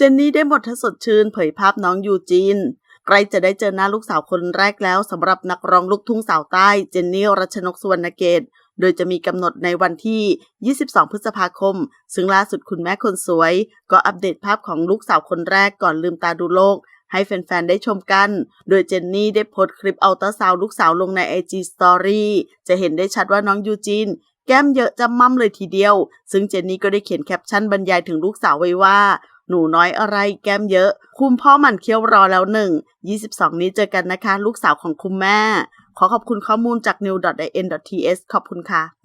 เจนนี่ได้หมดทสดชื่นเผยภาพน้องยูจีนใกล้จะได้เจอหน้าลูกสาวคนแรกแล้วสำหรับนักร้องลูกทุ่งสาวใต้เจนนี่รัชนกสุวรรณเกต โดยจะมีกำหนดในวันที่ 22 พฤษภาคม ซึ่งล่าสุดคุณแม่คนสวย ก็อัปเดตภาพของลูกสาวคนแรกก่อนลืมตาดูโลก ให้แฟนๆ ได้ชมกัน โดยเจนนี่ได้โพสต์คลิปเอัลตราซาวลูกสาวลงใน IG Story จะเห็นได้ชัดว่าน้องยูจีนแก้มเยอะจำมั่มเลยทีเดียว ซึ่งเจนนี่ก็ได้เขียนแคปชั่นบรรยายถึงลูกสาวไว้ว่า หนูน้อยอะไรแก้มเยอะ คุมพ่อหมั่นเคี้ยวรอแล้วหนึ่ง22 นี้เจอกันนะคะ ลูกสาวของคุณแม่ ขอขอบคุณข้อมูลจาก new.in.ts ขอบคุณค่ะ